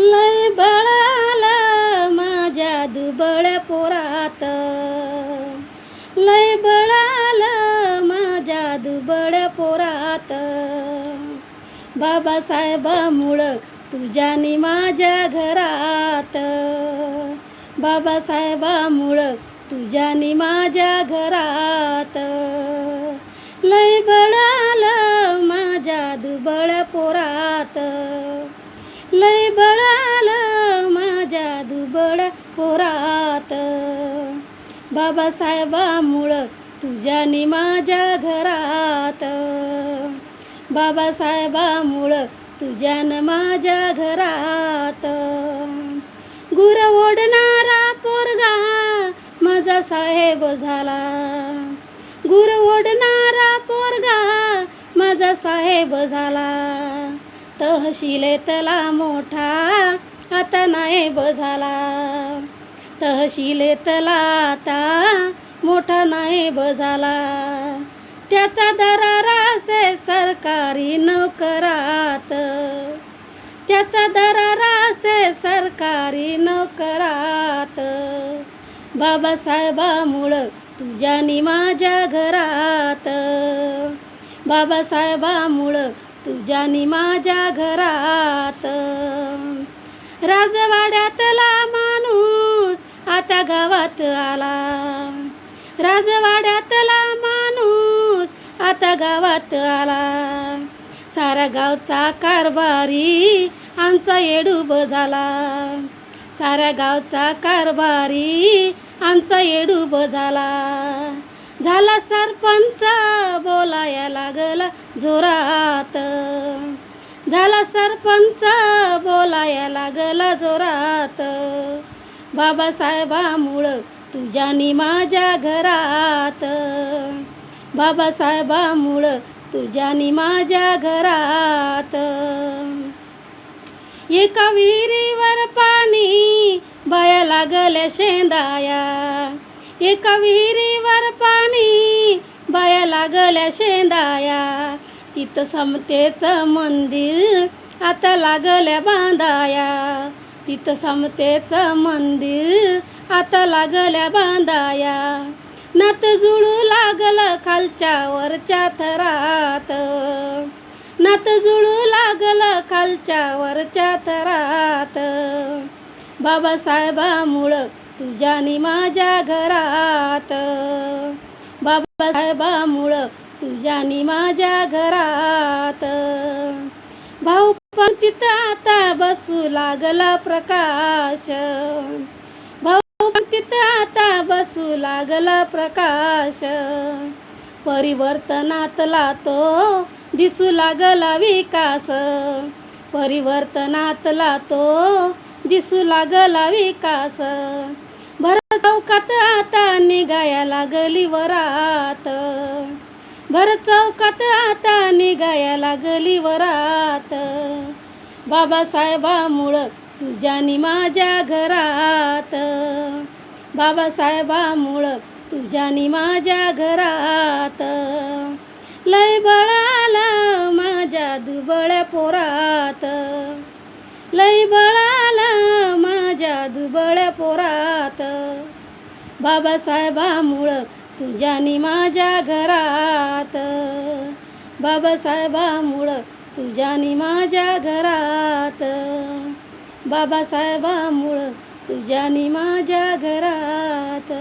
लय बळाला माझ्या दुबळ्या पोरात. लय बळाला माझ्या दुबळ्या पोरात. बाबासाहेबामुळं तुझ्यानी माझ्या घरात. बाबासाहेबामुळं तुझ्यानी माझ्या घरात. लय बळाला माझ्या दुबळ्या पोरात. लय पोरात. बाबासाहेबामुळं तुझ्यानी माझ्या घरात. बाबासाहेबामुळं तुझ्यानं माझ्या घरात. गुर ओढणारा पोरगा माझा साहेब झाला. गुर ओढणारा पोरगा माझा साहेब झाला. तहसीलेतला मोठा आता नायब झाला. तहसीलेतला आता मोठा नायब झाला. त्याचा दरारा असे सरकारी नोकरात. त्याचा दरारा असे सरकारी नोकरात. बाबासाहेबामुळं तुझ्यानी माझ्या घरात. बाबासाहेबामुळं तुझ्यानी माझ्या घरात. राजवाड्यातला माणूस आता गावात आला. राजवाड्यातला माणूस आता गावात आला. सारा गावचा कारभारी आमचा येडूब झाला. साऱ्या गावचा कारभारी आमचा येडूब झाला. झाला सरपंच बोलाया लागला जोरात. झाला सरपंच बोलाया लागला जोरात. बाबासाहेबामुळं तुझ्यानी माझ्या घरात. बाबासाहेबामुळं तुझ्यानी माझ्या घरात. एका विहिरीवर पाणी बाया लागल्या शेंदाया. एका विहिरीवर पाणी बाया लागल्या शेंदाया. तिथं समतेचं मंदिर आता लागल्या बांधाया. तिथं समतेचं मंदिर आता लागल्या बांधाया. नात जुळू लागलं खालच्या वरच्या थरात. नात जुळू लागलं खालच्या वरच्या थरात. बाबासाहेबामुळं तुझ्यानी माझ्या घरात. बाबासाहेबामुळं तुझ्यानी माझ्या घरात. भाऊ पण तिथं आता बसू लागला प्रकाश. भाऊ पण तिथं आता बसू लागला प्रकाश. परिवर्तनातला तो दिसू लागला विकास. परिवर्तनातला तो दिसू लागला विकास. भर चौकात आता निघाया लागली वरात. भर चौकात आता निघाया लागली वरात. बाबासाहेबामुळं तुझ्यानी माझ्या घरात. बाबासाहेबामुळं तुझ्यानी माझ्या घरात. लय बळाला माझ्या दुबळ्या पोरात. लय बळाला माझ्या दुबळ्या पोरात. बाबासाहेबामुळं तुझ्यानी माझ्या घरात. बाबासाहेबामुळं तुझ्यानी माझ्या घरात. बाबासाहेबामुळं तुझ्यानी माझ्या घरात.